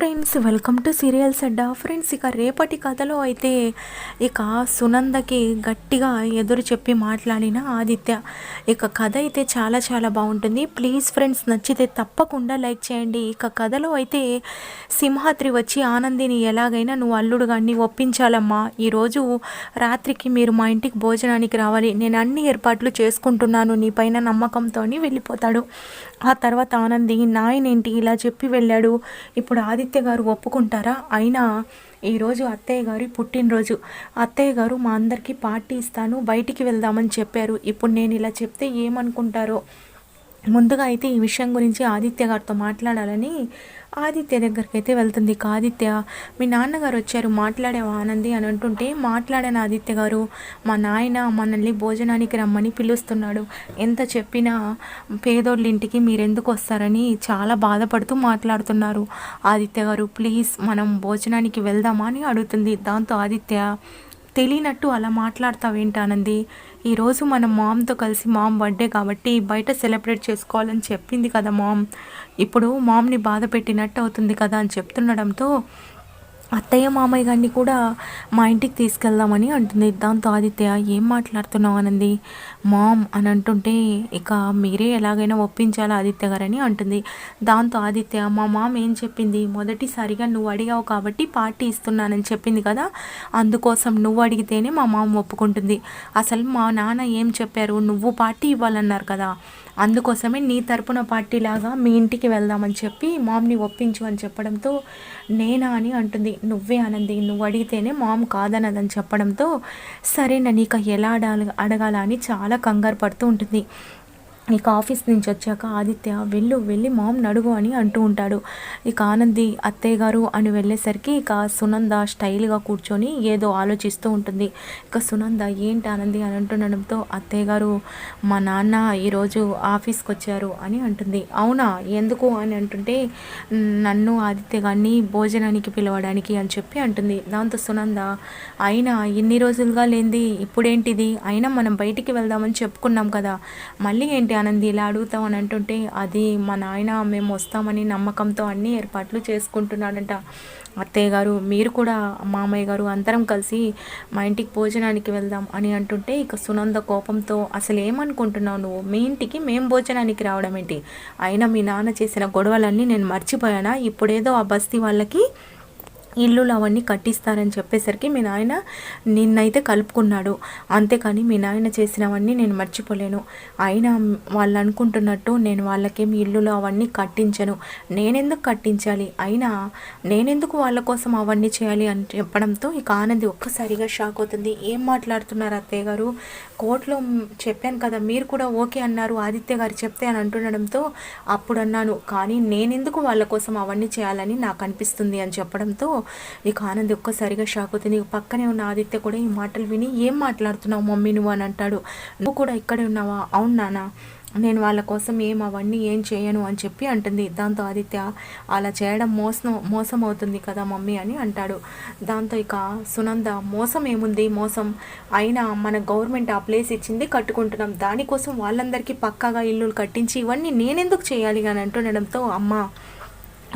Friends welcome to serials Adda friends ఇక రేపటి కథలో అయితే ఇక సునందకి గట్టిగా ఎదురు చెప్పి మాట్లాడిన ఆదిత్య. ఇక కథ అయితే చాలా చాలా బాగుంటుంది. ప్లీజ్ ఫ్రెండ్స్ నచ్చితే తప్పకుండా లైక్ చేయండి. ఇక కథలో అయితే సింహాద్రి వచ్చి ఆనందిని ఎలాగైనా నువ్వు అల్లుడు గారిని ఒప్పించాలమ్మా. ఈరోజు రాత్రికి మీరు మా ఇంటికి భోజనానికి రావాలి. నేను అన్ని ఏర్పాట్లు చేసుకుంటున్నాను. నీ పైన నమ్మకంతో వెళ్ళిపోతాడు. ఆ తర్వాత ఆనంది నాయనేంటి? ఇలా చెప్పి వెళ్ళాడు. ఇప్పుడు ఆదిత్య గారు ఒప్పుకుంటారా? అయినా ఈరోజు అత్తయ్య గారి పుట్టినరోజు. అత్తయ్య గారు మా అందరికీ పార్టీ ఇస్తాను బయటికి వెళ్దామని చెప్పారు. ఇప్పుడు నేను ఇలా చెప్తే ఏమనుకుంటారో? ముందుగా అయితే ఈ విషయం గురించి ఆదిత్య గారితో మాట్లాడాలని ఆదిత్య దగ్గరికి అయితే వెళ్తుంది ఆదిత్య మీ నాన్నగారు వచ్చారు మాట్లాడేవా ఆనంది? అని అంటుంటే మాట్లాడాను ఆదిత్య గారు. మా నాయన మనల్ని భోజనానికి రమ్మని పిలుస్తున్నాడు. ఎంత చెప్పినా పేదోళ్ళ ఇంటికి మీరెందుకు వస్తారని చాలా బాధపడుతూ మాట్లాడుతున్నారు. ఆదిత్య గారు ప్లీజ్ మనం భోజనానికి వెళ్దామా? అని అడుగుతుంది. దాంతో ఆదిత్య తెలియనట్టు అలా మాట్లాడతావేంటి ఆనంది ఈరోజు మన మామ్తో కలిసి మామ్ బర్త్డే కాబట్టి బయట సెలబ్రేట్ చేసుకోవాలని చెప్పింది కదా మామ్. ఇప్పుడు మామ్ని బాధ పెట్టినట్టు అవుతుంది కదా అని చెప్తుండడంతో అత్తయ్య మామయ్య గారిని కూడా మా ఇంటికి తీసుకెళ్దామని అంటుంది. దాంతో ఆదిత్య ఏం మాట్లాడుతున్నావు అనంది మామ్ అని అంటుంటే ఇక మీరే ఎలాగైనా ఒప్పించాలి ఆదిత్య గారని? అంటుంది. దాంతో ఆదిత్య మా మామ్ ఏం చెప్పింది? మొదటిసారిగా నువ్వు అడిగావు కాబట్టి పార్టీ ఇస్తున్నానని చెప్పింది కదా? అందుకోసం నువ్వు అడిగితేనే మా మామ ఒప్పుకుంటుంది. అసలు మా నాన్న ఏం చెప్పారు? నువ్వు పార్టీ ఇవ్వాలన్నారు కదా? అందుకోసమే నీ తరపున పార్టీలాగా మీ ఇంటికి వెళ్దామని చెప్పి మామ్ని ఒప్పించు అని చెప్పడంతో నేనా అని అంటుంది. నువ్వే అనంది నువ్వు అడిగితేనే మామ్ కాదన్నదని చెప్పడంతో సరేనా ఇక ఎలా అడగాలి అడగాల అని చాలా కంగారు పడుతూ ఉంటుంది. ఇక ఆఫీస్ నుంచి వచ్చాక ఆదిత్య వెళ్ళు వెళ్ళి మామ్ నడుగు అని అంటూ ఉంటాడు. ఇక ఆనంది అత్తయ్య గారు అని వెళ్ళేసరికి ఇక సునంద స్టైల్గా కూర్చొని ఏదో ఆలోచిస్తూ ఉంటుంది. ఇక సునంద ఏంటి ఆనంది? అని అంటుండడంతో అత్తయ్య గారు మా నాన్న ఈరోజు ఆఫీస్కి వచ్చారు అని అంటుంది. అవునా? ఎందుకు? అని అంటుంటే నన్ను ఆదిత్య గారిని భోజనానికి పిలవడానికి అని చెప్పి అంటుంది. దాంతో సునంద అయినా ఇన్ని రోజులుగా లేనిది ఇప్పుడేంటిది? అయినా మనం బయటికి వెళ్దామని చెప్పుకున్నాం కదా. మళ్ళీ ఏంటి ఆనంది ఇలా అడుగుతాం అని అంటుంటే అది మా నాయన మేము వస్తామని నమ్మకంతో అన్ని ఏర్పాట్లు చేసుకుంటున్నాడంట. అత్తయ్య గారు మీరు కూడా మామయ్య గారు అందరం కలిసి మా ఇంటికి భోజనానికి వెళ్దాం అని అంటుంటే ఇక సునంద కోపంతో అసలు ఏమనుకుంటున్నావు నువ్వు? మీ ఇంటికి మేము భోజనానికి రావడం ఏంటి? అయినా మీ నాన్న చేసిన గొడవలన్నీ నేను మర్చిపోయానా? ఇప్పుడేదో ఆ బస్తీ వాళ్ళకి ఇల్లులు అవన్నీ కట్టిస్తారని చెప్పేసరికి మీ నాయన నిన్నైతే కలుపుకున్నాడు. అంతేకాని మీ నాయన చేసినవన్నీ నేను మర్చిపోలేను. అయినా వాళ్ళు అనుకుంటున్నట్టు నేను వాళ్ళకేమి ఇల్లులు అవన్నీ కట్టించను. నేనెందుకు కట్టించాలి? అయినా నేనెందుకు వాళ్ళ కోసం అవన్నీ చేయాలి అని చెప్పడంతో ఇక ఆనంది ఒక్కసారిగా షాక్ అవుతుంది. ఏం మాట్లాడుతున్నారు అత్తయ్య గారు? కోర్టులో చెప్పాను కదా మీరు కూడా ఓకే అన్నారు. ఆదిత్య గారు చెప్తే అని అంటుండడంతో అప్పుడు అన్నాను కానీ నేనెందుకు వాళ్ళ కోసం అవన్నీ చేయాలని నాకు అనిపిస్తుంది అని చెప్పడంతో ఇక ఆనంద్ ఒక్కసారిగా షాక్ అవుతుంది. పక్కనే ఉన్న ఆదిత్య కూడా ఈ మాటలు విని ఏం మాట్లాడుతున్నావు మమ్మీ నువ్వు అని అంటాడు. నువ్వు కూడా ఇక్కడే ఉన్నావా? అవును నానా నేను వాళ్ళ కోసం ఏం అవన్నీ ఏం చేయను అని చెప్పి అంటుంది. దాంతో ఆదిత్య అలా చేయడం మోసం మోసం అవుతుంది కదా మమ్మీ అని అంటాడు. దాంతో ఇక సునంద మోసం ఏముంది? మోసం. అయినా మన గవర్నమెంట్ ఆ ప్లేస్ ఇచ్చింది కట్టుకుంటున్నాం. దానికోసం వాళ్ళందరికీ పక్కాగా ఇల్లులు కట్టించి ఇవన్నీ నేనెందుకు చేయాలి అని అంటుండడంతో అమ్మ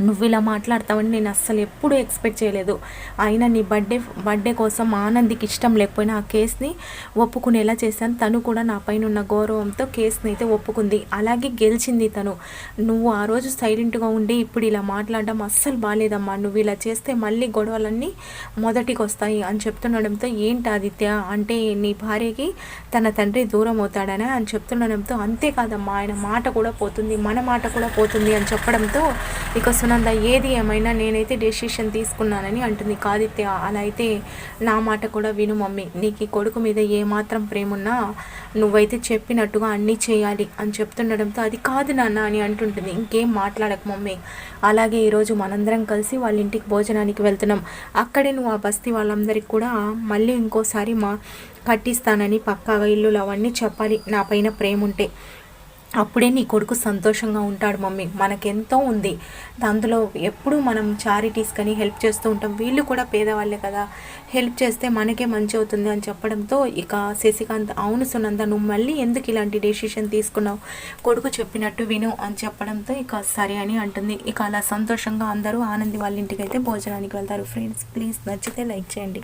నువ్వు ఇలా మాట్లాడతావని నేను అస్సలు ఎప్పుడూ ఎక్స్పెక్ట్ చేయలేదు. అయినా నీ బర్త్డే బర్త్డే కోసం ఆనందికి ఇష్టం లేకపోయినా ఆ కేసుని ఒప్పుకునేలా చేశాను. తను కూడా నా పైన ఉన్న గౌరవంతో కేసుని అయితే ఒప్పుకుంది. అలాగే గెలిచింది తను. నువ్వు ఆ రోజు సైలెంట్గా ఉండి ఇప్పుడు ఇలా మాట్లాడడం అస్సలు బాగాలేదమ్మా నువ్వు ఇలా చేస్తే మళ్ళీ గొడవలన్నీ మొదటికి వస్తాయి అని చెప్తుండడంతో ఏంటి ఆదిత్య? అంటే నీ భార్యకి తన తండ్రి దూరం అవుతాడని అని చెప్తుండడంతో అంతేకాదమ్మా ఆయన మాట కూడా పోతుంది మన మాట కూడా పోతుంది అని చెప్పడంతో ఇక సునంద ఏది ఏమైనా నేనైతే డెసిషన్ తీసుకున్నానని అంటుంది కాదిత్య. అలా అయితే నా మాట కూడా విను మమ్మీ. నీకు ఈ కొడుకు మీద ఏమాత్రం ప్రేమ ఉన్నా నువ్వైతే చెప్పినట్టుగా అన్నీ చేయాలి అని చెప్తుండడంతో అది కాదు నాన్న అని అంటుంటుంది. ఇంకేం మాట్లాడక మమ్మీ. అలాగే ఈరోజు మనందరం కలిసి వాళ్ళ ఇంటికి భోజనానికి వెళ్తున్నాం. అక్కడే నువ్వు ఆ బస్తీ వాళ్ళందరికీ కూడా మళ్ళీ ఇంకోసారి మా కట్టిస్తానని పక్కాగా ఇల్లులు అవన్నీ చెప్పాలి. నా పైన ప్రేమ ఉంటే అప్పుడే నీ కొడుకు సంతోషంగా ఉంటాడు మమ్మీ. మనకెంతో ఉంది. అందులో ఎప్పుడు మనం చారిటీస్ కానీ హెల్ప్ చేస్తూ ఉంటాం. వీళ్ళు కూడా పేదవాళ్ళే కదా. హెల్ప్ చేస్తే మనకే మంచి అవుతుంది అని చెప్పడంతో ఇక శశికాంత్ అవును సునంద నువ్వు మళ్ళీ ఎందుకు ఇలాంటి డెసిషన్ తీసుకున్నావు? కొడుకు చెప్పినట్టు విను అని చెప్పడంతో ఇక సరే అని అంటుంది. ఇక అలా సంతోషంగా అందరూ ఆనంది వాళ్ళ ఇంటికి అయితే భోజనానికి వెళ్తారు. ఫ్రెండ్స్ ప్లీజ్ నచ్చితే లైక్ చేయండి.